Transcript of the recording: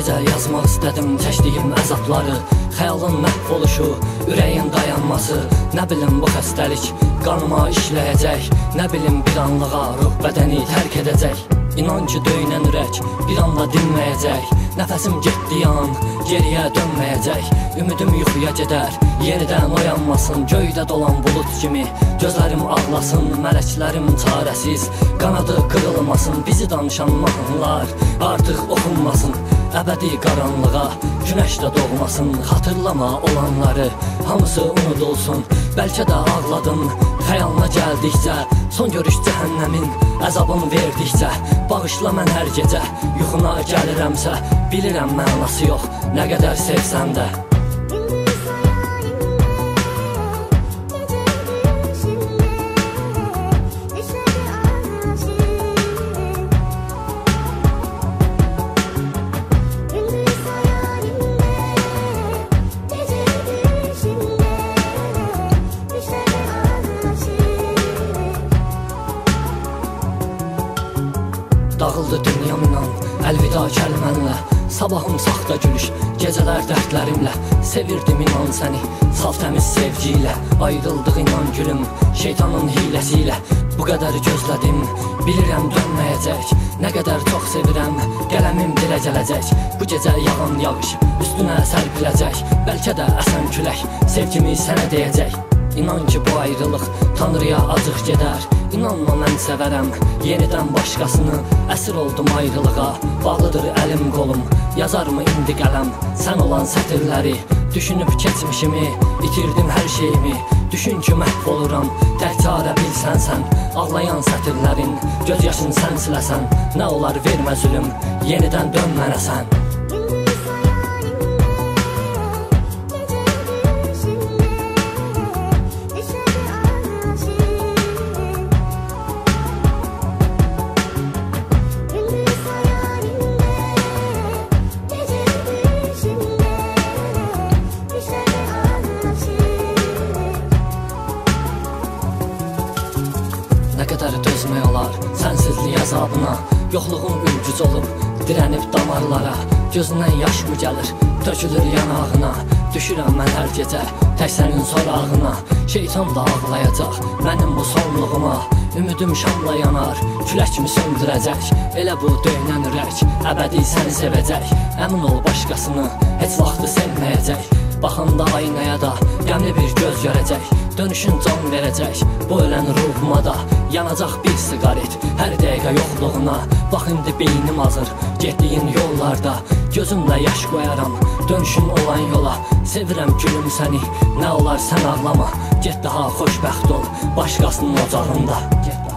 Gecə yazmaq istədim çəkdiyim əzabları. Xəyalın məhv oluşu, ürəyin dayanması. Nə bilim bu xəstəlik qanıma işləyəcək. Nə bilim bir anlığa ruh bədəni tərk edəcək. İnan ki döynən ürək bir anda dinməyəcək. Nəfəsim getdi yan, geriyə dönməyəcək. Ümidim yuxuya gedər, yenidən oyanmasın. Göydə dolan bulut kimi, gözlərim ağlasın. Mələklərim çarəsiz, qanadı qırılmasın. Bizi danışan mahnılar artıq oxunmasın Əbədi qaranlığa günəş də doğmasın Xatırlama olanları hamısı unudulsun Bəlkə də ağladım xəyalına gəldikcə Son görüş cəhənnəmin əzabını verdikcə. Bağışla mən hər gecə yuxuna gəlirəmsə Bilirəm mənası yox nə qədər sevsən də Dağıldı dünyam inan, əlvida kəlmənlə Sabahım saxta gülüş, gecələr dərdlərimlə. Sevirdim inan səni, saf təmiz sevgi ilə Ayrıldıq inan gülüm, şeytanın hiləsi ilə Bu qədər gözlədim, bilirəm dönməyəcək. Nə qədər çox sevirəm, qələmim dilə gələcək. Bu gecə yağan yağış, üstünə sərpiləcək. Bəlkə də əsən külək, sevgimi sənə deyəcək İnan ki bu ayrılıq Tanrıya acıq gedər. İnanma mən sevərəm Yenidən başqasını. Əsir oldum ayrılığa Bağlıdır əlim qolum. Yazarmı indi qələm? Sən olan sətirləri Düşünüb keçmişimi itirdim hər şeyimi. Düşün ki məhv oluram Tək çarə bilsən sən. Ağlayan sətirlərin Göz yaşın sən siləsən Nə olar vermə zülüm Yenidən dön mənə sən əzabına Yoxluğun ülgüc olub dirənib damarlara Gözündən yaş mı gəlir, tökülür yanağına Düşürəm mən hər gecə tək sənin sorağına Şeytan da ağlayacaq mənim bu sonluğuma Ümidim şamla yanar, külək mi söndürəcək Elə bu döynən ürək, əbədi səni sevəcək Əmin ol başqasını, heç vaxtı sevməyəcək Baxanda aynaya da qəmli bir göz görəcək Dönüşün can verəcək. Bu ölən ruhuma da Yanacaq bir siqaret. Hər dəqiqə yoxluğuna Bax indi beynim azır getdiyin yollarda Gözümlə yaş qoyaram. Dönüşün olan yola Sevirəm gülüm səni. Nə olar sən ağlama Get daha xoşbəxt ol. Başqasının ocağında. Get